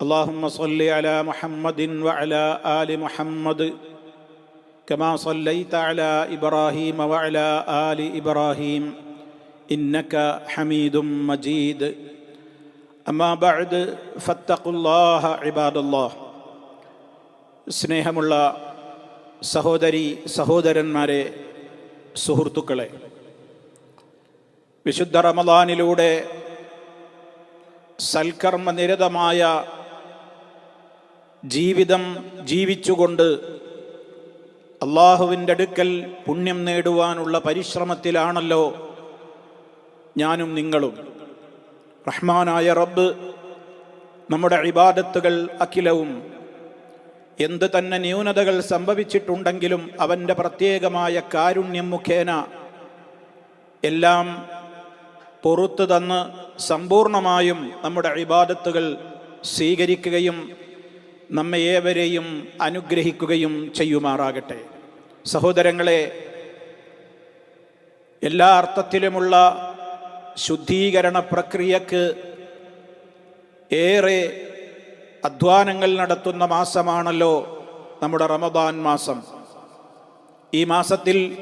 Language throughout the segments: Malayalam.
اللهم صل على محمد وعلى آل محمد كما صليت على إبراهيم وعلى آل إبراهيم إنك حميد مجيد أما بعد فاتقوا الله عباد الله സ്നേഹമുള്ള സഹോദരി സഹോദരന്മാരെ സുഹൃത്തുക്കളെ വിശുദ്ധ റമദാനിലൂടെ സൽക്കർമ്മനിരതമായ ജീവിതം ജീവിച്ചുകൊണ്ട് അള്ളാഹുവിന്റെ അടുക്കൽ പുണ്യം നേടുവാനുള്ള പരിശ്രമത്തിലാണല്ലോ ഞാനും നിങ്ങളും. റഹ്മാനായ റബ്ബ് നമ്മുടെ ഇബാദത്തുകൾ അഖിലവും എന്ത് തന്നെ ന്യൂനതകൾ സംഭവിച്ചിട്ടുണ്ടെങ്കിലും അവന്റെ പ്രത്യേകമായ കാരുണ്യം മുഖേന എല്ലാം പൊറത്തു തന്ന് സമ്പൂർണമായും നമ്മുടെ ഇബാദത്തുകൾ സ്വീകരിക്കുകയും നമ്മെ ഏവരെയും അനുഗ്രഹിക്കുകയും ചെയ്യുമാറാകട്ടെ. സഹോദരങ്ങളെ എല്ലാ അർത്ഥത്തിലുമുള്ള ശുദ്ധീകരണ പ്രക്രിയക്ക് ഏറെ അധ്വാനങ്ങൾ നടത്തുന്ന മാസമാണല്ലോ നമ്മുടെ റമദാൻ മാസം. ഈ മാസത്തിൽ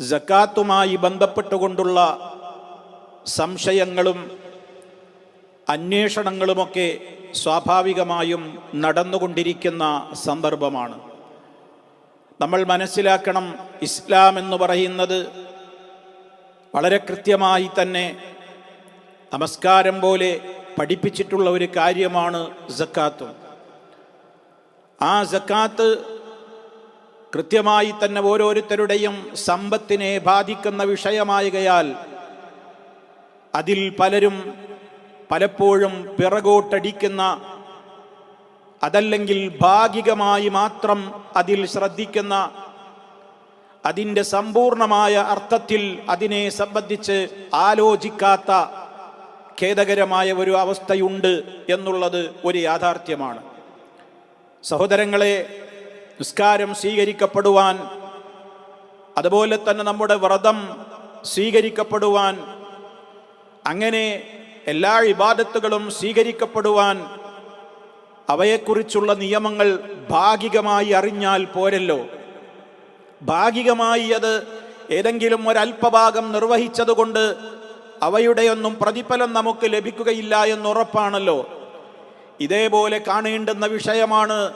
ജക്കാത്തുമായി ബന്ധപ്പെട്ടുകൊണ്ടുള്ള സംശയങ്ങളും അന്വേഷണങ്ങളുമൊക്കെ സ്വാഭാവികമായും നടന്നുകൊണ്ടിരിക്കുന്ന സന്ദർഭമാണ്. നമ്മൾ മനസ്സിലാക്കണം ഇസ്ലാം എന്ന് പറയുന്നത് വളരെ കൃത്യമായി തന്നെ നമസ്കാരം പോലെ പഠിപ്പിച്ചിട്ടുള്ള ഒരു കാര്യമാണ് ജക്കാത്ത് ആ ജക്കാത്ത് കൃത്യമായി തന്നെ ഓരോരുത്തരുടെയും സമ്പത്തിനെ ബാധിക്കുന്ന വിഷയമായകയാൽ അതിൽ പലരും പലപ്പോഴും പിറകോട്ടടിക്കുന്ന അതല്ലെങ്കിൽ ഭാഗികമായി മാത്രം അതിൽ ശ്രദ്ധിക്കുന്ന അതിന്റെ സമ്പൂർണമായ അർത്ഥത്തിൽ അതിനെ സംബന്ധിച്ച് ആലോചിക്കാത്ത ഖേദകരമായ ഒരു അവസ്ഥയുണ്ട് എന്നുള്ളത് ഒരു യാഥാർത്ഥ്യമാണ്. സഹോദരങ്ങളെ നിസ്കാരം സ്വീകരിക്കപ്പെടുവാൻ അതുപോലെ തന്നെ നമ്മുടെ വ്രതം സ്വീകരിക്കപ്പെടുവാൻ അങ്ങനെ എല്ലാ ഇബാദത്തുകളും സ്വീകരിക്കപ്പെടുവാൻ അവയെക്കുറിച്ചുള്ള നിയമങ്ങൾ ഭാഗികമായി അറിഞ്ഞാൽ പോരല്ലോ. ഭാഗികമായി അത് ഏതെങ്കിലും ഒരല്പഭാഗം നിർവഹിച്ചതുകൊണ്ട് അവയുടെയൊന്നും പ്രതിഫലം നമുക്ക് ലഭിക്കുകയില്ല എന്നുറപ്പാണല്ലോ ഇതേപോലെ കാണേണ്ടുന്ന വിഷയമാണ്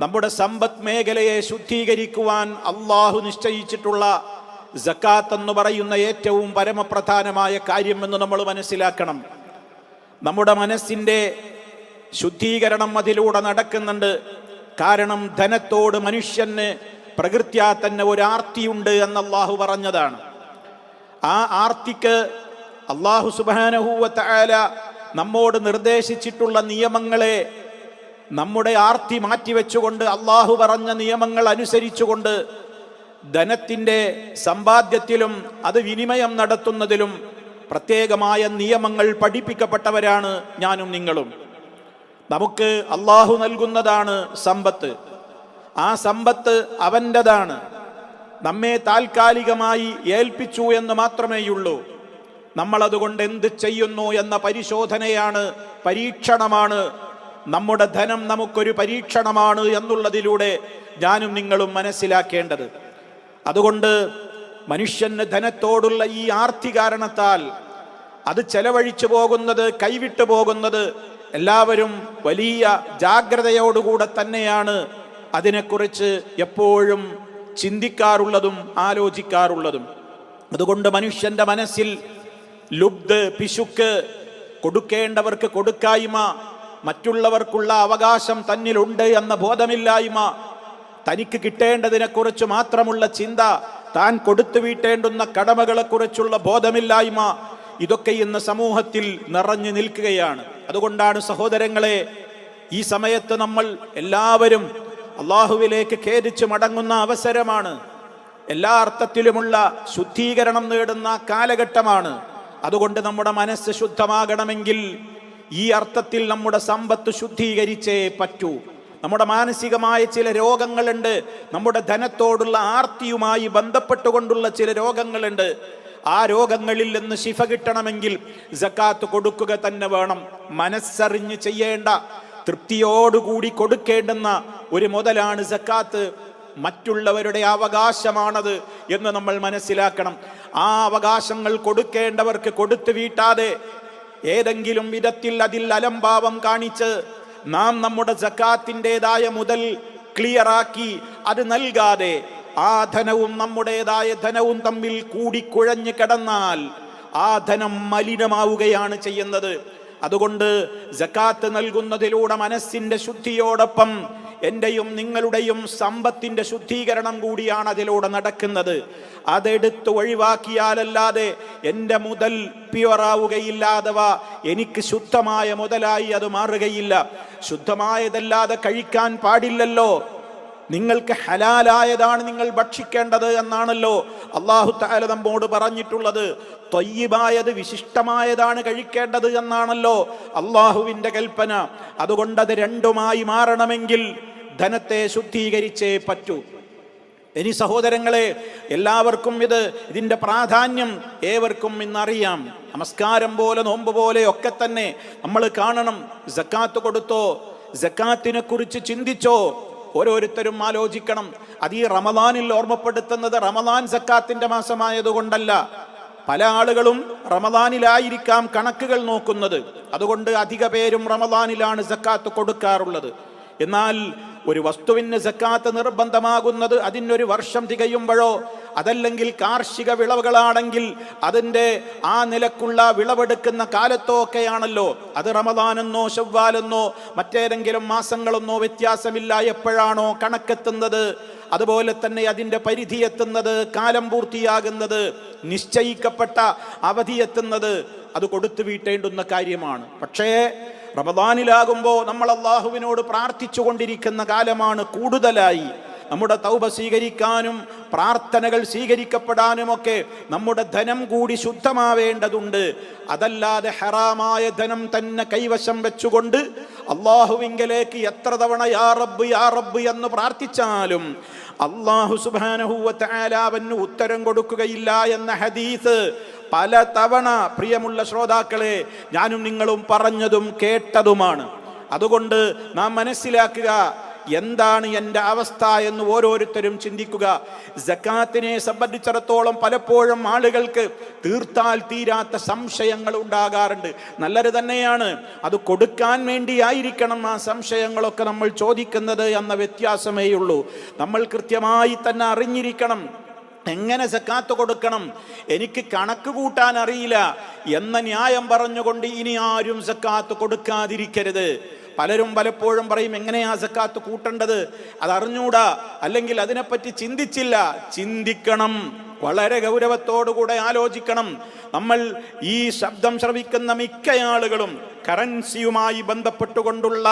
നമ്മുടെ സമ്പദ് മേഖലയെ ശുദ്ധീകരിക്കുവാൻ അള്ളാഹു നിശ്ചയിച്ചിട്ടുള്ള ജക്കാത്ത് എന്ന് പറയുന്ന ഏറ്റവും പരമപ്രധാനമായ കാര്യം എന്ന് നമ്മൾ മനസ്സിലാക്കണം. നമ്മുടെ മനസ്സിന്റെ ശുദ്ധീകരണം അതിലൂടെ നടക്കുന്നുണ്ട്. കാരണം ധനത്തോട് മനുഷ്യന് പ്രകൃത്യാ തന്നെ ഒരു ആർത്തിയുണ്ട് എന്ന് അള്ളാഹു പറഞ്ഞതാണ്. ആ ആർത്തിക്ക് അള്ളാഹു സുബാനഹൂവത്തായ നമ്മോട് നിർദ്ദേശിച്ചിട്ടുള്ള നിയമങ്ങളെ നമ്മുടെ ആർത്തി മാറ്റിവെച്ചുകൊണ്ട് അള്ളാഹു പറഞ്ഞ നിയമങ്ങൾ അനുസരിച്ചുകൊണ്ട് ധനത്തിന്റെ സമ്പാദ്യത്തിലും അത് വിനിമയം നടത്തുന്നതിലും പ്രത്യേകമായ നിയമങ്ങൾ പഠിപ്പിക്കപ്പെട്ടവരാണ് ഞാനും നിങ്ങളും. നമുക്ക് അള്ളാഹു നൽകുന്നതാണ് സമ്പത്ത്. ആ സമ്പത്ത് അവന്റെതാണ്. നമ്മെ താൽക്കാലികമായി ഏൽപ്പിച്ചു എന്ന് മാത്രമേയുള്ളൂ. നമ്മൾ അതുകൊണ്ട് എന്ത് ചെയ്യുന്നു എന്ന പരിശോധനയാണ് പരീക്ഷണമാണ്. നമ്മുടെ ധനം നമുക്കൊരു പരീക്ഷണമാണ് എന്നുള്ളതിലൂടെ ഞാനും നിങ്ങളും മനസ്സിലാക്കേണ്ടത്. അതുകൊണ്ട് മനുഷ്യന് ധനത്തോടുള്ള ഈ ആർത്തി കാരണത്താൽ അത് ചെലവഴിച്ചു പോകുന്നത് കൈവിട്ടു പോകുന്നത് എല്ലാവരും വലിയ ജാഗ്രതയോടുകൂടെ തന്നെയാണ്. അതിനെക്കുറിച്ച് എപ്പോഴും ചിന്തിക്കാറുള്ളതും ആലോചിക്കാറുള്ളതും. അതുകൊണ്ട് മനുഷ്യന്റെ മനസ്സിൽ ലുബ്ദ് പിശുക്ക് കൊടുക്കേണ്ടവർക്ക് കൊടുക്കായ്മ മറ്റുള്ളവർക്കുള്ള അവകാശം തന്നിലുണ്ട് എന്ന ബോധമില്ലായ്മ തനിക്ക് കിട്ടേണ്ടതിനെക്കുറിച്ച് മാത്രമുള്ള ചിന്ത താൻ കൊടുത്തു വീട്ടേണ്ടുന്ന കടമകളെക്കുറിച്ചുള്ള ബോധമില്ലായ്മ ഇതൊക്കെ ഇന്ന് സമൂഹത്തിൽ നിറഞ്ഞു നിൽക്കുകയാണ്. അതുകൊണ്ടാണ് സഹോദരങ്ങളെ ഈ സമയത്ത് നമ്മൾ എല്ലാവരും അള്ളാഹുവിലേക്ക് ഖേദിച്ച് മടങ്ങുന്ന അവസരമാണ്. എല്ലാ അർത്ഥത്തിലുമുള്ള ശുദ്ധീകരണം നേടുന്ന കാലഘട്ടമാണ്. അതുകൊണ്ട് നമ്മുടെ മനസ്സ് ശുദ്ധമാകണമെങ്കിൽ ഈ അർത്ഥത്തിൽ നമ്മുടെ സമ്പത്ത് ശുദ്ധീകരിച്ചേ പറ്റൂ. നമ്മുടെ മാനസികമായ ചില രോഗങ്ങളുണ്ട്. നമ്മുടെ ധനത്തോടുള്ള ആർത്തിയുമായി ബന്ധപ്പെട്ടുകൊണ്ടുള്ള ചില രോഗങ്ങളുണ്ട്. ആ രോഗങ്ങളിൽ നിന്ന് ശിഫ കിട്ടണമെങ്കിൽ ജക്കാത്ത് കൊടുക്കുക തന്നെ വേണം. മനസ്സറിഞ്ഞ് ചെയ്യേണ്ട തൃപ്തിയോടുകൂടി കൊടുക്കേണ്ടുന്ന ഒരു മുതലാണ് ജക്കാത്ത് മറ്റുള്ളവരുടെ അവകാശമാണത് എന്ന് നമ്മൾ മനസ്സിലാക്കണം. ആ അവകാശങ്ങൾ കൊടുക്കേണ്ടവർക്ക് കൊടുത്തു വീട്ടാതെ ഏതെങ്കിലും വിധത്തിൽ അതിൽ അലംഭാവം കാണിച്ച് നാം നമ്മുടെ ജക്കാത്തിന്റെതായ മുതൽ ക്ലിയറാക്കി അത് നൽകാതെ ആ ധനവും നമ്മുടേതായ ധനവും തമ്മിൽ കൂടിക്കുഴഞ്ഞ് കിടന്നാൽ ആ ധനം മലിനമാവുകയാണ് ചെയ്യുന്നത്. അതുകൊണ്ട് ജക്കാത്ത് നൽകുന്നതിലൂടെ മനസ്സിന്റെ ശുദ്ധിയോടൊപ്പം എന്റെയും നിങ്ങളുടെയും സമ്പത്തിന്റെ ശുദ്ധീകരണം കൂടിയാണ് അതിലൂടെ നടക്കുന്നത്. അതെടുത്ത് ഒഴിവാക്കിയാലല്ലാതെ എന്റെ മുതൽ പ്യുവറാവുകയില്ല അഥവാ എനിക്ക് ശുദ്ധമായ മുതലായി അത് മാറുകയില്ല. ശുദ്ധമായതല്ലാതെ കഴിക്കാൻ പാടില്ലല്ലോ. നിങ്ങൾക്ക് ഹലാലായതാണ് നിങ്ങൾ ഭക്ഷിക്കേണ്ടത് എന്നാണല്ലോ അള്ളാഹു താല നമ്മോട് പറഞ്ഞിട്ടുള്ളത്. തൊയ്യബായത് വിശിഷ്ടമായതാണ് കഴിക്കേണ്ടത് എന്നാണല്ലോ അള്ളാഹുവിന്റെ കൽപ്പന. അതുകൊണ്ട് അത് രണ്ടുമായി മാറണമെങ്കിൽ ധനത്തെ ശുദ്ധീകരിച്ചേ പറ്റൂ. ഇനി സഹോദരങ്ങളെ എല്ലാവർക്കും ഇത് ഇതിന്റെ പ്രാധാന്യം ഏവർക്കും ഇന്നറിയാം. നമസ്കാരം പോലെ നോമ്പ് പോലെ ഒക്കെ തന്നെ നമ്മൾ കാണണം. ജക്കാത്ത് കൊടുത്തോ ജക്കാത്തിനെ കുറിച്ച് ചിന്തിച്ചോ ഓരോരുത്തരും ആലോചിക്കണം. അത് ഈ റമദാനിൽ ഓർമ്മപ്പെടുത്തുന്നത് റമദാൻ സക്കാത്തിന്റെ മാസമായതുകൊണ്ടല്ല. പല ആളുകളും റമദാനിലായിരിക്കാം കണക്കുകൾ നോക്കുന്നത്. അതുകൊണ്ട് അധിക പേരും റമദാനിലാണ് സക്കാത്ത് കൊടുക്കാറുള്ളത്. എന്നാൽ ഒരു വസ്തുവിന് സക്കാത്ത് നിർബന്ധമാകുന്നത് അതിനൊരു വർഷം തികയുമ്പോഴോ അതല്ലെങ്കിൽ കാർഷിക വിളവുകളാണെങ്കിൽ അതിന്റെ ആ നിലക്കുള്ള വിളവെടുക്കുന്ന കാലത്തോ ഒക്കെയാണല്ലോ അത് റമദാനെന്നോ ഷവ്വാലെന്നോ മറ്റേതെങ്കിലും മാസങ്ങളെന്നോ വ്യത്യാസമില്ല എപ്പോഴാണോ കണക്കെത്തുന്നത്. അതുപോലെ തന്നെ അതിന്റെ പരിധി എത്തുന്നത് കാലം പൂർത്തിയാകുന്നത് നിശ്ചയിക്കപ്പെട്ട അവധി എത്തുന്നത്. അത് കൊടുത്തു വീട്ടേണ്ടുന്ന കാര്യമാണ്. പക്ഷേ റമദാനിലാകുമ്പോൾ നമ്മൾ അള്ളാഹുവിനോട് പ്രാർത്ഥിച്ചു കൊണ്ടിരിക്കുന്ന കാലമാണ് കൂടുതലായി. നമ്മുടെ തൗബ സ്വീകരിക്കാനും പ്രാർത്ഥനകൾ സ്വീകരിക്കപ്പെടാനുമൊക്കെ നമ്മുടെ ധനം കൂടി ശുദ്ധമാവേണ്ടതുണ്ട്. അതല്ലാതെ ഹറാമായ ധനം തന്നെ കൈവശം വെച്ചുകൊണ്ട് അള്ളാഹുവിങ്കലേക്ക് എത്ര തവണ യാ റബ്ബ് യാ റബ്ബ് എന്ന് പ്രാർത്ഥിച്ചാലും അള്ളാഹു സുബാനഹുവന് ഉത്തരം കൊടുക്കുകയില്ല എന്ന ഹദീസ് പല തവണ പ്രിയമുള്ള ശ്രോതാക്കളെ ഞാനും നിങ്ങളും പറഞ്ഞതും കേട്ടതുമാണ്. അതുകൊണ്ട് നാം മനസ്സിലാക്കുക എന്താണ് എന്റെ അവസ്ഥ എന്ന് ഓരോരുത്തരും ചിന്തിക്കുക. ജക്കാത്തിനെ സംബന്ധിച്ചിടത്തോളം പലപ്പോഴും ആളുകൾക്ക് തീർത്താൽ തീരാത്ത സംശയങ്ങൾ ഉണ്ടാകാറുണ്ട്. നല്ലത് തന്നെയാണ്. അത് കൊടുക്കാൻ വേണ്ടിയായിരിക്കണം ആ സംശയങ്ങളൊക്കെ നമ്മൾ ചോദിക്കുന്നത് എന്ന വ്യത്യാസമേ ഉള്ളൂ നമ്മൾ കൃത്യമായി തന്നെ അറിഞ്ഞിരിക്കണം. എങ്ങനെ സക്കാത്ത് കൊടുക്കണം? എനിക്ക് കണക്ക് കൂട്ടാൻ അറിയില്ല. എന്ന ന്യായം പറഞ്ഞുകൊണ്ട് ഇനി ആരും സക്കാത്ത് കൊടുക്കാതിരിക്കരുത്. പലരും പലപ്പോഴും പറയും എങ്ങനെയാ സക്കാത്ത് കൂട്ടേണ്ടത്? അത് അറിഞ്ഞൂടാ. അല്ലെങ്കിൽ അതിനെപ്പറ്റി ചിന്തിച്ചില്ല. ചിന്തിക്കണം. വളരെ ഗൗരവത്തോടുകൂടെ ആലോചിക്കണം. നമ്മൾ ഈ ശബ്ദം ശ്രവിക്കുന്ന മിക്ക ആളുകളും കറൻസിയുമായി ബന്ധപ്പെട്ടുകൊണ്ടുള്ള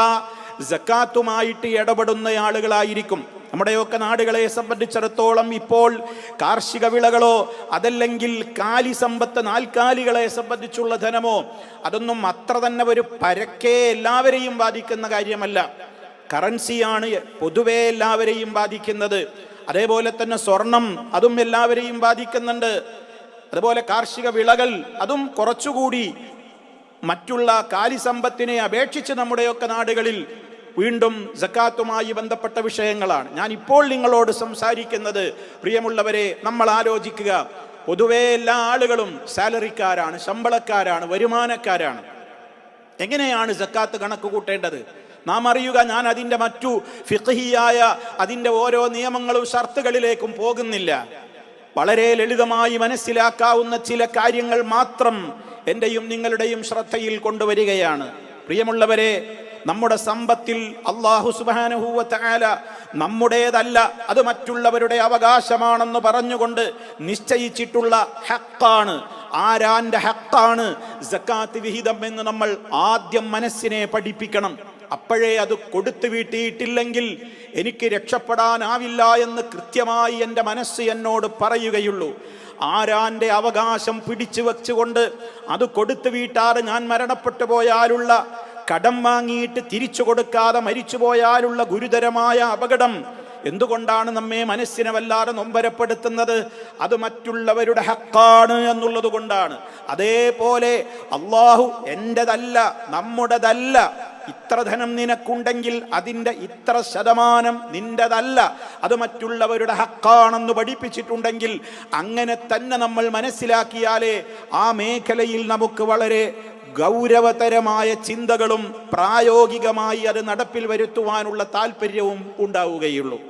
സക്കാത്തുമായിട്ട് ഇടപെടുന്ന ആളുകളായിരിക്കും. നമ്മുടെയൊക്കെ നാടുകളെ സംബന്ധിച്ചിടത്തോളം ഇപ്പോൾ കാർഷിക വിളകളോ അതല്ലെങ്കിൽ കാലി സമ്പത്ത് നാൽക്കാലികളെ സംബന്ധിച്ചുള്ള ധനമോ അതൊന്നും അത്ര തന്നെ ഒരു പരക്കെ എല്ലാവരെയും ബാധിക്കുന്ന കാര്യമല്ല. കറൻസിയാണ് പൊതുവെ എല്ലാവരെയും ബാധിക്കുന്നത്. അതേപോലെ തന്നെ സ്വർണം അതും എല്ലാവരെയും ബാധിക്കുന്നുണ്ട്. അതുപോലെ കാർഷിക വിളകൾ അതും കുറച്ചുകൂടി മറ്റുള്ള കാലിസമ്പത്തിനെ അപേക്ഷിച്ച് നമ്മുടെയൊക്കെ നാടുകളിൽ വീണ്ടും ജക്കാത്തുമായി ബന്ധപ്പെട്ട വിഷയങ്ങളാണ്. ഞാൻ ഇപ്പോൾ നിങ്ങളോട് സംസാരിക്കുന്നത് പ്രിയമുള്ളവരെ നമ്മൾ ആലോചിക്കുക. പൊതുവെ എല്ലാ ആളുകളും സാലറിക്കാരാണ് ശമ്പളക്കാരാണ് വരുമാനക്കാരാണ്. എങ്ങനെയാണ് ജക്കാത്ത് കണക്ക് കൂട്ടേണ്ടത്? നാം അറിയുക ഞാൻ അതിന്റെ മറ്റു ഫിഖഹിയായ അതിന്റെ ഓരോ നിയമങ്ങളും ഷർത്തുകളിലേക്കും പോകുന്നില്ല. വളരെ ലളിതമായി മനസ്സിലാക്കാവുന്ന ചില കാര്യങ്ങൾ മാത്രം എന്റെയും നിങ്ങളുടെയും ശ്രദ്ധയിൽ കൊണ്ടുവരികയാണ്. പ്രിയമുള്ളവരെ നമ്മുടെ സമ്പത്തിൽ അള്ളാഹു സുബാനുഹൂവത്തായാല നമ്മുടേതല്ല അത് മറ്റുള്ളവരുടെ അവകാശമാണെന്ന് പറഞ്ഞുകൊണ്ട് നിശ്ചയിച്ചിട്ടുള്ള ഹക്കാണ്. ആരാന്റെ ഹക്കാണ്? ജക്കാത്ത് വിഹിതം എന്ന് നമ്മൾ ആദ്യം മനസ്സിനെ പഠിപ്പിക്കണം. അപ്പോഴേ അത് കൊടുത്തു വീട്ടിയിട്ടില്ലെങ്കിൽ എനിക്ക് രക്ഷപ്പെടാനാവില്ല എന്ന് കൃത്യമായി എന്റെ മനസ്സ് എന്നോട് പറയുകയുള്ളൂ. ആരാന്റെ അവകാശം പിടിച്ചു വച്ചുകൊണ്ട് അത് കൊടുത്തു വീട്ടാറ് ഞാൻ മരണപ്പെട്ടു പോയാലുള്ള കടം വാങ്ങിയിട്ട് തിരിച്ചു കൊടുക്കാതെ മരിച്ചു പോയാലുള്ള ഗുരുതരമായ അപകടം എന്തുകൊണ്ടാണ് നമ്മെ മനസ്സിനെ വല്ലാതെ നൊമ്പരപ്പെടുത്തുന്നത്? അത് മറ്റുള്ളവരുടെ ഹക്കാണ് എന്നുള്ളത് കൊണ്ടാണ്. അതേപോലെ അള്ളാഹു എന്റെതല്ല നമ്മുടേതല്ല. ഇത്ര ധനം നിനക്കുണ്ടെങ്കിൽ അതിന്റെ ഇത്ര ശതമാനം നിന്റെതല്ല അത് മറ്റുള്ളവരുടെ ഹക്കാണെന്ന് പഠിപ്പിച്ചിട്ടുണ്ടെങ്കിൽ അങ്ങനെ തന്നെ നമ്മൾ മനസ്സിലാക്കിയാലേ ആ മേഖലയിൽ നമുക്ക് വളരെ ഗൗരവതരമായ ചിന്തകളും പ്രായോഗികമായി അത് നടപ്പിൽ വരുത്തുവാനുള്ള താല്പര്യവും ഉണ്ടാവുകയുള്ളൂ.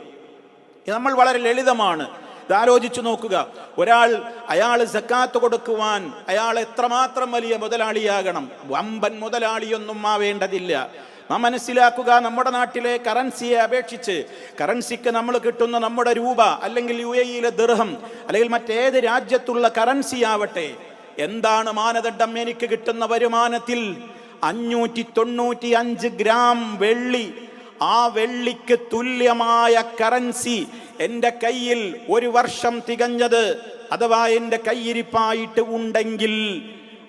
നമ്മൾ വളരെ ലളിതമാണ്. ഇതാലോചിച്ചു നോക്കുക. ഒരാൾ അയാൾ സക്കാത്ത് കൊടുക്കുവാൻ അയാൾ എത്രമാത്രം വലിയ മുതലാളിയാകണം? വമ്പൻ മുതലാളിയൊന്നും ആവേണ്ടതില്ല. നാം മനസ്സിലാക്കുക നമ്മുടെ നാട്ടിലെ കറൻസിയെ അപേക്ഷിച്ച്. കറൻസിക്ക് നമ്മൾ കിട്ടുന്ന നമ്മുടെ രൂപ അല്ലെങ്കിൽ യു എയിലെ ദൃഹം അല്ലെങ്കിൽ മറ്റേത് രാജ്യത്തുള്ള കറൻസി ആവട്ടെ. എന്താണ് മാനദണ്ഡം എനിക്ക് കിട്ടുന്ന വരുമാനത്തിൽ? അഞ്ഞൂറ്റി തൊണ്ണൂറ്റി അഞ്ച് ഗ്രാം വെള്ളി. ആ വെള്ളിക്ക് തുല്യമായ കറൻസി എന്റെ കയ്യിൽ ഒരു വർഷം തികഞ്ഞത്. അഥവാ എന്റെ കയ്യിരിപ്പായിട്ട് ഉണ്ടെങ്കിൽ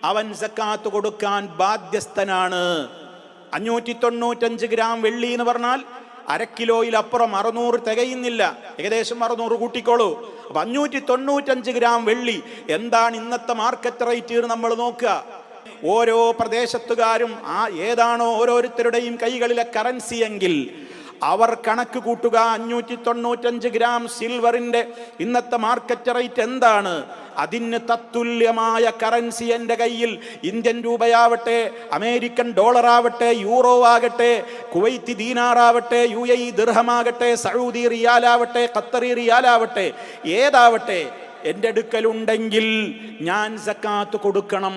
അവൻ സക്കാത്ത് കൊടുക്കാൻ ബാധ്യസ്ഥനാണ്. അഞ്ഞൂറ്റി തൊണ്ണൂറ്റഞ്ച് ഗ്രാം വെള്ളി എന്ന് പറഞ്ഞാൽ അര കിലോയിൽ അപ്പുറം അറുന്നൂറ് തികയുന്നില്ല. ഏകദേശം അറുന്നൂറ് കൂട്ടിക്കോളൂ. അപ്പൊ അഞ്ഞൂറ്റി തൊണ്ണൂറ്റഞ്ച് ഗ്രാം വെള്ളി. എന്താണ് ഇന്നത്തെ മാർക്കറ്റ് റേറ്റ് നമ്മൾ നോക്കുക. ഓരോ പ്രദേശത്തുകാരും ആ ഏതാണോ ഓരോരുത്തരുടെയും കൈകളിലെ കറൻസി എങ്കിൽ അവർ കണക്ക് കൂട്ടുക അഞ്ഞൂറ്റി തൊണ്ണൂറ്റഞ്ച് ഗ്രാം സിൽവറിന്റെ ഇന്നത്തെ മാർക്കറ്റ് റേറ്റ് എന്താണ്? അതിന് തത്തുല്യമായ കറൻസി എന്റെ കയ്യിൽ ഇന്ത്യൻ രൂപയാവട്ടെ അമേരിക്കൻ ഡോളർ ആവട്ടെ യൂറോ ആകട്ടെ കുവൈത്തി ദീനാറാവട്ടെ യു എ ഇ ദിർഹമാകട്ടെ സൗദി റിയാലാവട്ടെ ഖത്തറി റിയാലാവട്ടെ ഏതാവട്ടെ എന്റെ അടുക്കലുണ്ടെങ്കിൽ ഞാൻ സക്കാത്ത് കൊടുക്കണം.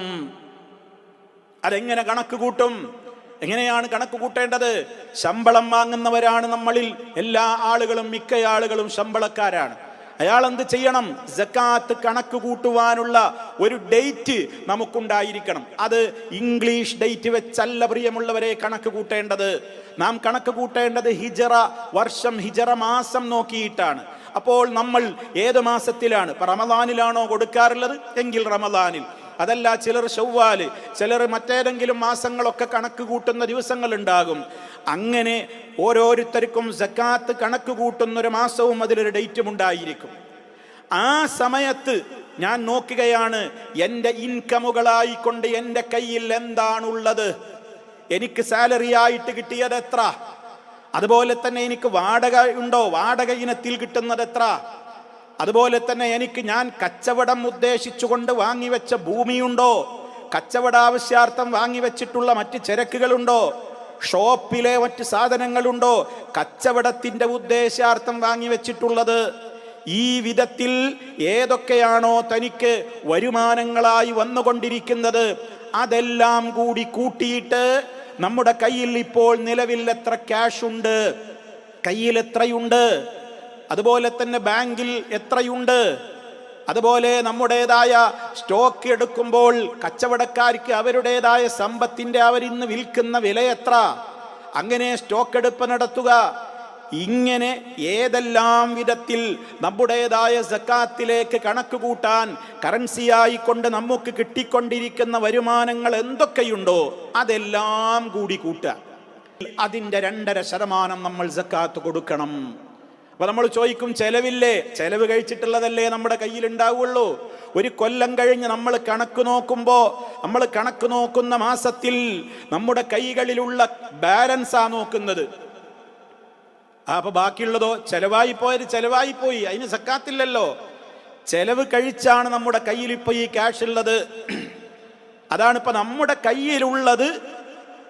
അതെങ്ങനെ കണക്ക് കൂട്ടും? എങ്ങനെയാണ് കണക്ക് കൂട്ടേണ്ടത്? ശമ്പളം വാങ്ങുന്നവരാണ് നമ്മളിൽ. എല്ലാ ആളുകളും മിക്ക ആളുകളും ശമ്പളക്കാരാണ്. അയാൾ എന്ത് ചെയ്യണം? ജക്കാത്ത് കണക്ക് കൂട്ടുവാനുള്ള ഒരു ഡേറ്റ് നമുക്കുണ്ടായിരിക്കണം. അത് ഇംഗ്ലീഷ് ഡേറ്റ് വെച്ചല്ല പ്രിയമുള്ളവരെ കണക്ക് കൂട്ടേണ്ടത്. നാം കണക്ക് കൂട്ടേണ്ടത് ഹിജറ വർഷം ഹിജറ മാസം നോക്കിയിട്ടാണ്. അപ്പോൾ നമ്മൾ ഏത് മാസത്തിലാണ്? റമദാനിലാണോ കൊടുക്കാറുള്ളത്? എങ്കിൽ റമദാനിൽ. അതല്ല ചിലർ ചൊവ്വാൽ ചിലർ മറ്റേതെങ്കിലും മാസങ്ങളൊക്കെ കണക്ക് കൂട്ടുന്ന ദിവസങ്ങളുണ്ടാകും. അങ്ങനെ ഓരോരുത്തർക്കും സക്കാത്ത് കണക്ക് കൂട്ടുന്ന ഒരു മാസവും അതിലൊരു ഡേറ്റും ഉണ്ടായിരിക്കും. ആ സമയത്ത് ഞാൻ നോക്കുകയാണ് എന്റെ ഇൻകമുകളായിക്കൊണ്ട് എന്റെ കയ്യിൽ എന്താണുള്ളത്? എനിക്ക് സാലറി ആയിട്ട് കിട്ടിയത് എത്ര അതുപോലെ തന്നെ എനിക്ക് വാടക ഉണ്ടോ? വാടക ഇനത്തിൽ കിട്ടുന്നത് എത്ര അതുപോലെ തന്നെ എനിക്ക് ഞാൻ കച്ചവടം ഉദ്ദേശിച്ചുകൊണ്ട് വാങ്ങിവെച്ച ഭൂമിയുണ്ടോ? കച്ചവട ആവശ്യാർത്ഥം വാങ്ങിവെച്ചിട്ടുള്ള മറ്റ് ചരക്കുകളുണ്ടോ? ഷോപ്പിലെ മറ്റ് സാധനങ്ങളുണ്ടോ? കച്ചവടത്തിന്റെ ഉദ്ദേശാർത്ഥം വാങ്ങിവെച്ചിട്ടുള്ളത് ഈ വിധത്തിൽ ഏതൊക്കെയാണോ തനിക്ക് വരുമാനങ്ങളായി വന്നുകൊണ്ടിരിക്കുന്നത് അതെല്ലാം കൂടി കൂട്ടിയിട്ട് നമ്മുടെ കയ്യിൽ ഇപ്പോൾ നിലവിൽ എത്ര ക്യാഷ് ഉണ്ട് കയ്യിൽ എത്രയുണ്ട്? അതുപോലെ തന്നെ ബാങ്കിൽ എത്രയുണ്ട്? അതുപോലെ നമ്മുടേതായ സ്റ്റോക്ക് എടുക്കുമ്പോൾ കച്ചവടക്കാർക്ക് അവരുടേതായ സമ്പത്തിന്റെ അവരിന്ന് വിൽക്കുന്ന വില എത്ര? അങ്ങനെ സ്റ്റോക്ക് എടുപ്പ് നടത്തുക. ഇങ്ങനെ ഏതെല്ലാം വിധത്തിൽ നമ്മുടേതായ സക്കാത്തിലേക്ക് കണക്ക് കൂട്ടാൻ കറൻസിയായി കൊണ്ട് നമുക്ക് കിട്ടിക്കൊണ്ടിരിക്കുന്ന വരുമാനങ്ങൾ എന്തൊക്കെയുണ്ടോ അതെല്ലാം കൂടി കൂട്ടുക. അതിന്റെ രണ്ടര ശതമാനം നമ്മൾ സക്കാത്ത് കൊടുക്കണം. അപ്പൊ നമ്മൾ ചോദിക്കും ചെലവില്ലേ? ചെലവ് കഴിച്ചിട്ടുള്ളതല്ലേ നമ്മുടെ കയ്യിൽ ഉണ്ടാവുള്ളൂ ഒരു കൊല്ലം കഴിഞ്ഞ് നമ്മൾ കണക്ക് നോക്കുമ്പോൾ നമ്മൾ കണക്ക് നോക്കുന്ന മാസത്തിൽ നമ്മുടെ കൈകളിലുള്ള ബാലൻസാ നോക്കുന്നത്. അപ്പൊ ബാക്കിയുള്ളതോ ചെലവായി പോയത് ചെലവായി പോയി അതിന് സക്കാത്തില്ലല്ലോ. ചെലവ് കഴിച്ചാണ് നമ്മുടെ കയ്യിൽ ഇപ്പൊ ഈ ക്യാഷ് ഉള്ളത്. അതാണ് ഇപ്പൊ നമ്മുടെ കയ്യിലുള്ളത്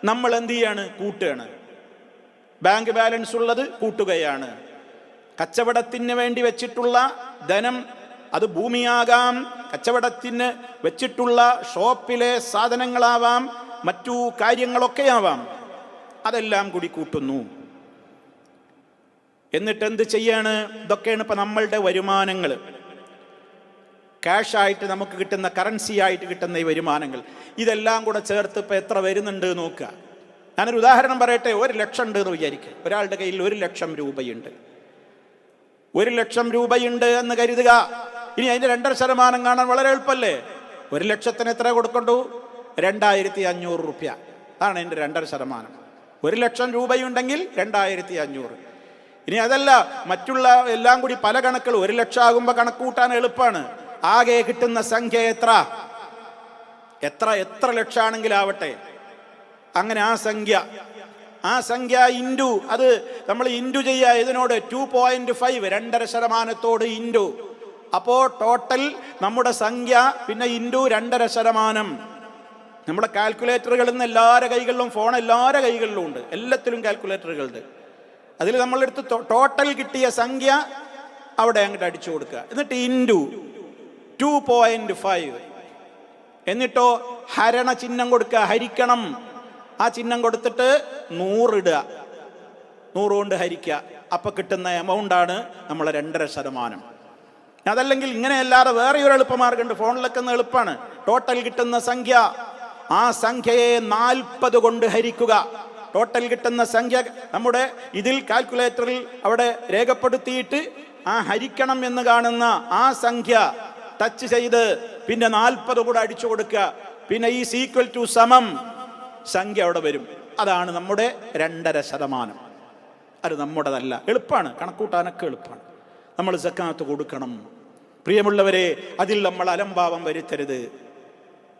നമ്മൾ എന്ത് ചെയ്യാണ്? കൂട്ടുകയാണ്. ബാങ്ക് ബാലൻസ് ഉള്ളത് കൂട്ടുകയാണ്. കച്ചവടത്തിന് വേണ്ടി വെച്ചിട്ടുള്ള ധനം അത് ഭൂമിയാകാം. കച്ചവടത്തിന് വെച്ചിട്ടുള്ള ഷോപ്പിലെ സാധനങ്ങളാവാം മറ്റു കാര്യങ്ങളൊക്കെയാവാം. അതെല്ലാം കൂടി കൂട്ടുന്നു. എന്നിട്ട് എന്ത് ചെയ്യാണ്? ഇതൊക്കെയാണ് ഇപ്പൊ നമ്മളുടെ വരുമാനങ്ങൾ. ക്യാഷായിട്ട് നമുക്ക് കിട്ടുന്ന കറൻസി ആയിട്ട് കിട്ടുന്ന ഈ വരുമാനങ്ങൾ. ഇതെല്ലാം കൂടെ ചേർത്ത് ഇപ്പൊ എത്ര വരുന്നുണ്ട് നോക്കുക. ഞാനൊരു ഉദാഹരണം പറയട്ടെ. ഒരു ലക്ഷം ഉണ്ട് എന്ന് വിചാരിക്കുക. ഒരാളുടെ കയ്യിൽ ഒരു ലക്ഷം രൂപയുണ്ട്. ഒരു ലക്ഷം രൂപയുണ്ട് എന്ന് കരുതുക. ഇനി അതിന്റെ രണ്ടര ശതമാനം കാണാൻ വളരെ എളുപ്പമല്ലേ ഒരു ലക്ഷത്തിന് എത്ര കൊടുക്കണ്ടു? രണ്ടായിരത്തി അഞ്ഞൂറ് റുപ്യ. അതാണ് അതിന്റെ രണ്ടര ശതമാനം. ഒരു ലക്ഷം രൂപയുണ്ടെങ്കിൽ രണ്ടായിരത്തി അഞ്ഞൂറ് ഇനി അതല്ല മറ്റുള്ള എല്ലാം കൂടി പല കണക്കുകൾ. ഒരു ലക്ഷം ആകുമ്പോൾ കണക്ക് കൂട്ടാൻ എളുപ്പമാണ് ആകെ കിട്ടുന്ന സംഖ്യ എത്ര? എത്ര എത്ര ലക്ഷമാണെങ്കിലാവട്ടെ അങ്ങനെ ആ സംഖ്യ ആ സംഖ്യ ഇന്റു അത് നമ്മൾ ഇന്റു ചെയ്യുക. ഇതിനോട് ടു പോയിന്റ് ഫൈവ് രണ്ടര ശതമാനത്തോട് ഇന്റു. അപ്പോൾ ടോട്ടൽ നമ്മുടെ സംഖ്യ പിന്നെ ഇന്റു രണ്ടര ശതമാനം. നമ്മുടെ കാൽക്കുലേറ്ററുകളിൽ നിന്ന് എല്ലാവരുടെ കൈകളിലും ഫോൺ എല്ലാവരുടെ കൈകളിലും ഉണ്ട്. എല്ലാത്തിലും കാൽക്കുലേറ്ററുകളുണ്ട് അതിൽ നമ്മളെടുത്ത് ടോട്ടൽ കിട്ടിയ സംഖ്യ അവിടെ അങ്ങോട്ട് അടിച്ചു കൊടുക്കുക. എന്നിട്ട് ഇന്റു ടു പോയിന്റ് ഫൈവ് എന്നിട്ടോ ഹരണ ചിഹ്നം കൊടുക്കുക. ഹരിക്കണം. ആ ചിഹ്നം കൊടുത്തിട്ട് നൂറിടുക. നൂറ് കൊണ്ട് ഹരിക്കുക. അപ്പൊ കിട്ടുന്ന എമൗണ്ടാണ് നമ്മളെ രണ്ടര ശതമാനം. അതല്ലെങ്കിൽ ഇങ്ങനെയല്ലാതെ വേറെ ഒരു എളുപ്പമാർഗമുണ്ട്. ഫോണിലൊക്കെ എളുപ്പമാണ്. ടോട്ടൽ കിട്ടുന്ന സംഖ്യ. ആ സംഖ്യയെ നാൽപ്പത് കൊണ്ട് ഹരിക്കുക. ടോട്ടൽ കിട്ടുന്ന സംഖ്യ നമ്മുടെ ഇതിൽ കാൽക്കുലേറ്ററിൽ അവിടെ രേഖപ്പെടുത്തിയിട്ട് ആ ഹരിക്കണം എന്ന് കാണുന്ന ആ സംഖ്യ ടച്ച് ചെയ്ത് പിന്നെ നാൽപ്പത് കൂടെ അടിച്ചു കൊടുക്കുക. പിന്നെ ഈ സീക്വൽ ടു സമം. സംഖ്യ അവിടെ വരും. അതാണ് നമ്മുടെ രണ്ടര ശതമാനം. അത് നമ്മുടേതല്ല. എളുപ്പമാണ് കണക്കൂട്ടാനൊക്കെ എളുപ്പമാണ് നമ്മൾ സക്കാത്ത് കൊടുക്കണം. പ്രിയമുള്ളവരെ അതിൽ നമ്മൾ അലംഭാവം വരുത്തരുത്.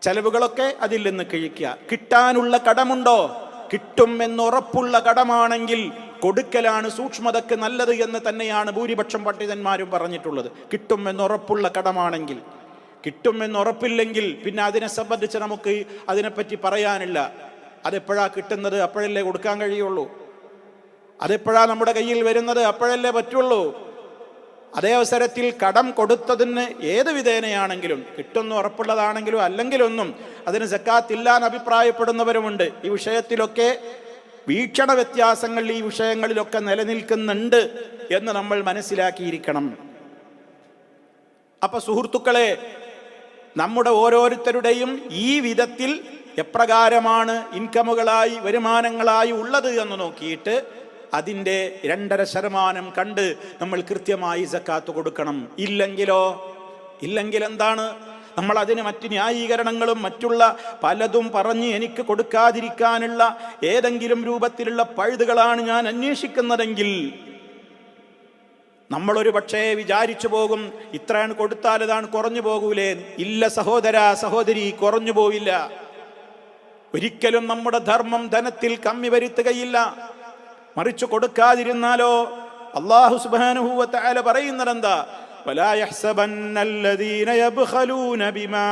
ചെലവുകളൊക്കെ അതിൽ നിന്ന് കഴിക്കുക. കിട്ടാനുള്ള കടമുണ്ടോ? കിട്ടും എന്നുറപ്പുള്ള കടമാണെങ്കിൽ കൊടുക്കലാണ് സൂക്ഷ്മതയ്ക്ക് നല്ലത് എന്ന് തന്നെയാണ് ഭൂരിപക്ഷം പണ്ഡിതന്മാരും പറഞ്ഞിട്ടുള്ളത്. കിട്ടും എന്നുറപ്പുള്ള കടമാണെങ്കിൽ. കിട്ടും എന്നുറപ്പില്ലെങ്കിൽ പിന്നെ അതിനെ സംബന്ധിച്ച് നമുക്ക് അതിനെപ്പറ്റി പറയാനില്ല. അതെപ്പോഴാ കിട്ടുന്നത്? അപ്പോഴല്ലേ കൊടുക്കാൻ കഴിയുള്ളൂ. അതെപ്പോഴാണ് നമ്മുടെ കയ്യിൽ വരുന്നത്? അപ്പോഴല്ലേ പറ്റുള്ളൂ. അതേ അവസരത്തിൽ കടം കൊടുത്തതിന് ഏത് വിധേനയാണെങ്കിലും കിട്ടുന്ന ഉറപ്പുള്ളതാണെങ്കിലും അല്ലെങ്കിലൊന്നും അതിന് സക്കാത്തില്ലാൻ അഭിപ്രായപ്പെടുന്നവരുമുണ്ട്. ഈ വിഷയത്തിലൊക്കെ വീക്ഷണ വ്യത്യാസങ്ങൾ ഈ വിഷയങ്ങളിലൊക്കെ നിലനിൽക്കുന്നുണ്ട് എന്ന് നമ്മൾ മനസ്സിലാക്കിയിരിക്കണം. അപ്പൊ സുഹൃത്തുക്കളെ നമ്മുടെ ഓരോരുത്തരുടെയും ഈ വിധത്തിൽ എപ്രകാരമാണ് ഇൻകമുകളായി വരുമാനങ്ങളായി ഉള്ളത് എന്ന് നോക്കിയിട്ട് അതിന്റെ രണ്ടര ശതമാനം കണ്ട് നമ്മൾ കൃത്യമായി സക്കാത്ത് കൊടുക്കണം. ഇല്ലെങ്കിലോ? ഇല്ലെങ്കിൽ എന്താണ് നമ്മൾ അതിന് മറ്റ് ന്യായീകരണങ്ങളും മറ്റുള്ള പലതും പറഞ്ഞ് എനിക്ക് കൊടുക്കാതിരിക്കാനുള്ള ഏതെങ്കിലും രൂപത്തിലുള്ള പഴുതുകളാണ് ഞാൻ അന്വേഷിക്കുന്നതെങ്കിൽ നമ്മളൊരു പക്ഷേ വിചാരിച്ചു പോകും ഇത്രയാണ് കൊടുത്താൽ ഇതാണ് കുറഞ്ഞു പോകൂലേ. ഇല്ല സഹോദര സഹോദരി കുറഞ്ഞു പോവില്ല. ഒരിക്കലും നമ്മുടെ ധർമ്മം ധനത്തിൽ കമ്മി വരുത്തുകയില്ല മറിച്ച് കൊടുക്കാതിരുന്നാലോ അള്ളാഹു സുബാനുഭൂവത്തായ പറയുന്നത് എന്താ ولا يحسبن الذين يبخلون بما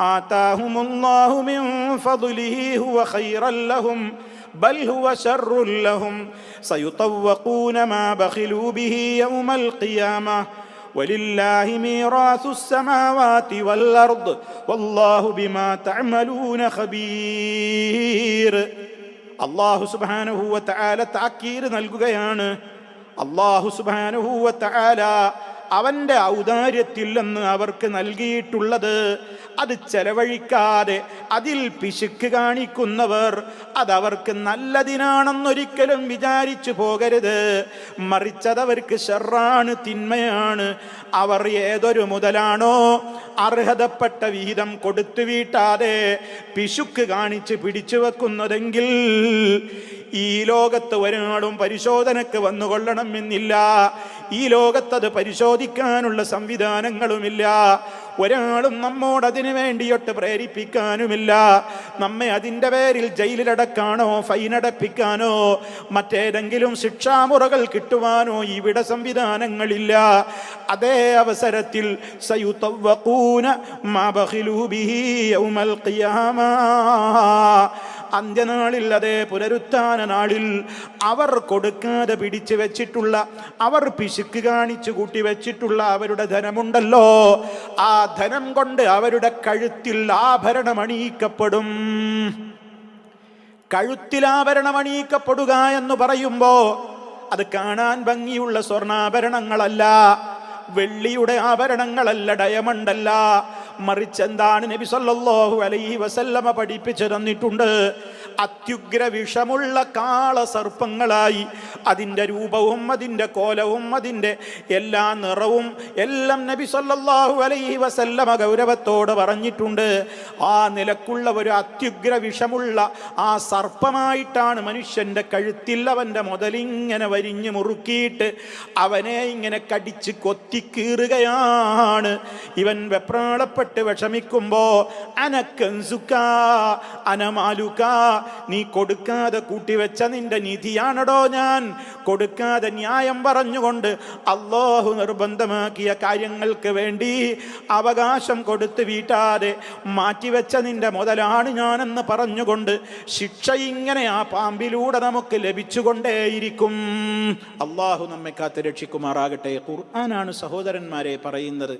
آتاهم الله من فضله هو خيرا لهم بل هو شر لهم سيطوقون ما بخلوا به يوم القيامة ولله ميراث السماوات والأرض والله بما تعملون خبير അള്ളാഹു സുബാനുഹൂവ തആല താക്കീർ നൽകുകയാണ് അള്ളാഹു സുബാനുഹൂവ തആല അവന്റെ ഔദാര്യത്തിൽ നിന്ന് അവർക്ക് നൽകിയിട്ടുള്ളത്. അത് ചെലവഴിക്കാതെ അതിൽ പിശുക്ക് കാണിക്കുന്നവർ അതവർക്ക് നല്ലതിനാണെന്നൊരിക്കലും വിചാരിച്ചു പോകരുത്. മറിച്ചതവർക്ക് ഷെറാണ് തിന്മയാണ്. അവർ ഏതൊരു മുതലാണോ അർഹതപ്പെട്ട വിഹിതം കൊടുത്തു വീട്ടാതെ പിശുക്ക് കാണിച്ച് പിടിച്ചു വെക്കുന്നതെങ്കിൽ ഈ ലോകത്ത് ഒരാളും പരിശോധനക്ക് വന്നുകൊള്ളണം എന്നില്ല ഈ ലോകത്തത് പരിശോധിക്കാനുള്ള സംവിധാനങ്ങളുമില്ല. ഒരാളും നമ്മോടതിനു വേണ്ടിയിട്ട് പ്രേരിപ്പിക്കാനുമില്ല. നമ്മെ അതിന്റെ പേരിൽ ജയിലിലടക്കാനോ ഫൈനടപ്പിക്കാനോ മറ്റേതെങ്കിലും ശിക്ഷാമുറകൾ കിട്ടുവാനോ ഇവിടെ സംവിധാനങ്ങളില്ല. അതേ അവസരത്തിൽ സയുതവ്വഖൂന മാ ബിഹി യൗമൽ ഖിയാമ. അന്ത്യനാളിൽ അതേ പുനരുത്ഥാന നാളിൽ അവർ കൊടുക്കാതെ പിടിച്ചു വെച്ചിട്ടുള്ള അവർ പിശുക്ക് കാണിച്ചു കൂട്ടി വെച്ചിട്ടുള്ള അവരുടെ ധനമുണ്ടല്ലോ. ആ ധനം കൊണ്ട് അവരുടെ കഴുത്തിൽ ആഭരണം അണിയിക്കപ്പെടും. കഴുത്തിലാഭരണമണിയിക്കപ്പെടുക എന്ന് പറയുമ്പോ അത് കാണാൻ ഭംഗിയുള്ള സ്വർണാഭരണങ്ങളല്ല വെള്ളിയുടെ ആഭരണങ്ങളല്ല ഡയമണ്ട് അല്ല മറിച്ച് എന്താണ് നബി സല്ലല്ലാഹു അലൈഹി വസല്ലമ പഠിപ്പിച്ചു തന്നിട്ടുണ്ട് അത്യുഗ്ര വിഷമുള്ള കാള സർപ്പങ്ങളായി അതിന്റെ രൂപവും അതിന്റെ കോലവും അതിന്റെ എല്ലാ നിറവും എല്ലാം നബി സല്ലാഹു അലൈഹി വസല്ലമ ഗൗരവത്തോട് പറഞ്ഞിട്ടുണ്ട്. ആ നിലക്കുള്ള ഒരു അത്യുഗ്ര വിഷമുള്ള ആ സർപ്പമായിട്ടാണ് മനുഷ്യന്റെ കഴുത്തിൽ അവന്റെ മുതലിങ്ങനെ വരിഞ്ഞു മുറുക്കിയിട്ട് അവനെ ഇങ്ങനെ കടിച്ച് കൊത്തിക്കീറുകയാണ് ഇവൻ വെപ്രാളപ്പെട്ട് വിഷമിക്കുമ്പോ അനക്കൻസുക്ക അനമാലുക്ക നീ കൊടുക്കാതെ കൂട്ടിവെച്ച നിന്റെ നിധിയാണടോ ഞാൻ. കൊടുക്കാതെ ന്യായം പറഞ്ഞുകൊണ്ട് അള്ളാഹു നിർബന്ധമാക്കിയ കാര്യങ്ങൾക്ക് വേണ്ടി അവകാശം കൊടുത്ത് വീട്ടാതെ മാറ്റിവെച്ച നിന്റെ മുതലാണ് ഞാനെന്ന് പറഞ്ഞുകൊണ്ട് ശിക്ഷ ഇങ്ങനെ ആ പാമ്പിലൂടെ നമുക്ക് ലഭിച്ചുകൊണ്ടേയിരിക്കും. അള്ളാഹു നമ്മെ കാത്ത് രക്ഷിക്കുമാറാകട്ടെ. ഖുർആനാണ് സഹോദരന്മാരെ പറയുന്നത്.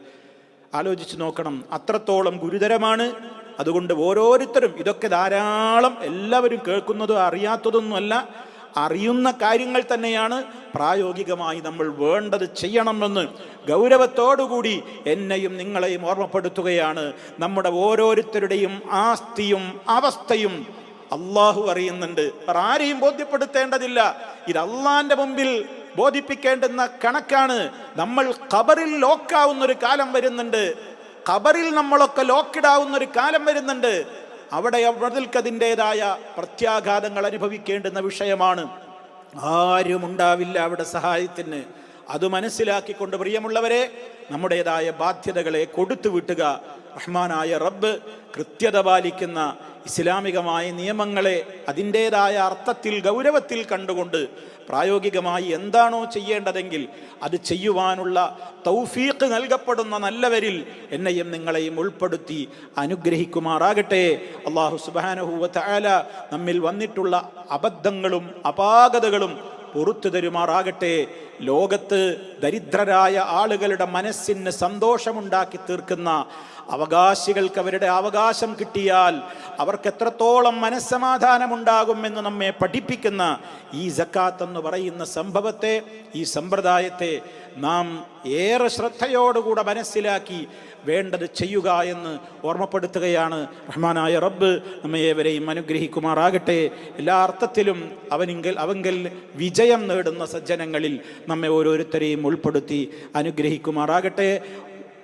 ആലോചിച്ച് നോക്കണം. അത്രത്തോളം ഗുരുതരമാണ്. അതുകൊണ്ട് ഓരോരുത്തരും ഇതൊക്കെ ധാരാളം എല്ലാവരും കേൾക്കുന്നതും അറിയാത്തതൊന്നുമല്ല അറിയുന്ന കാര്യങ്ങൾ തന്നെയാണ് പ്രായോഗികമായി നമ്മൾ വേണ്ടത് ചെയ്യണമെന്ന് ഗൗരവത്തോടുകൂടി എന്നെയും നിങ്ങളെയും ഓർമ്മപ്പെടുത്തുകയാണ്. നമ്മുടെ ഓരോരുത്തരുടെയും ആസ്തിയും അവസ്ഥയും അള്ളാഹു അറിയുന്നുണ്ട്. ആരെയും ബോധ്യപ്പെടുത്തേണ്ടതില്ല. ഇത് അള്ളാന്റെ മുമ്പിൽ ബോധിപ്പിക്കേണ്ടുന്ന കണക്കാണ്. നമ്മൾ ഖബറിൽ ലോക്കാവുന്ന ഒരു കാലം വരുന്നുണ്ട്. ഖബറിൽ നമ്മളൊക്കെ ലോക്കിടാവുന്ന ഒരു കാലം വരുന്നുണ്ട്. അവിടെ അതിന്റെതായ പ്രത്യാഘാതങ്ങൾ അനുഭവിക്കേണ്ടുന്ന വിഷയമാണ്. ആരും ഉണ്ടാവില്ല അവിടെ സഹായത്തിന്. അത് മനസ്സിലാക്കിക്കൊണ്ട് പ്രിയമുള്ളവരെ നമ്മുടേതായ ബാധ്യതകളെ കൊടുത്തു വിട്ടുക. റഹ്മാനായ റബ്ബ് കൃത്യത പാലിക്കുന്ന ഇസ്ലാമികമായ നിയമങ്ങളെ അതിന്റെതായ അർത്ഥത്തിൽ ഗൗരവത്തിൽ കണ്ടുകൊണ്ട് പ്രായോഗികമായി എന്താണോ ചെയ്യേണ്ടതെങ്കിൽ അത് ചെയ്യുവാനുള്ള തൗഫീഖ് നൽകപ്പെടുന്ന നല്ലവരിൽ എന്നെയും നിങ്ങളെയും ഉൾപ്പെടുത്തി അനുഗ്രഹിക്കുമാറാകട്ടെ. അള്ളാഹു സുബാനഹുവ തആല നമ്മിൽ വന്നിട്ടുള്ള അബദ്ധങ്ങളും അപാകതകളും പുറത്തു തരുമാറാകട്ടെ. ലോകത്ത് ദരിദ്രരായ ആളുകളുടെ മനസ്സിന് സന്തോഷമുണ്ടാക്കി തീർക്കുന്ന അവകാശികൾക്ക് അവരുടെ അവകാശം കിട്ടിയാൽ അവർക്ക് എത്രത്തോളം മനസ്സമാധാനമുണ്ടാകുമെന്ന് നമ്മെ പഠിപ്പിക്കുന്ന ഈ ജക്കാത്ത് എന്ന് പറയുന്ന സംഭവത്തെ ഈ സമ്പ്രദായത്തെ നാം ഏറെ ശ്രദ്ധയോടുകൂടെ മനസ്സിലാക്കി വേണ്ടത് ചെയ്യുക എന്ന് ഓർമ്മപ്പെടുത്തുകയാണ്. റഹ്മാനായ റബ്ബ് നമ്മെ ഏവരെയും അനുഗ്രഹിക്കുമാറാകട്ടെ. എല്ലാ അർത്ഥത്തിലും അവനിങ്കൽ അവങ്കൽ വിജയം നേടുന്ന സജ്ജനങ്ങളിൽ നമ്മെ ഓരോരുത്തരെയും ഉൾപ്പെടുത്തി അനുഗ്രഹിക്കുമാറാകട്ടെ.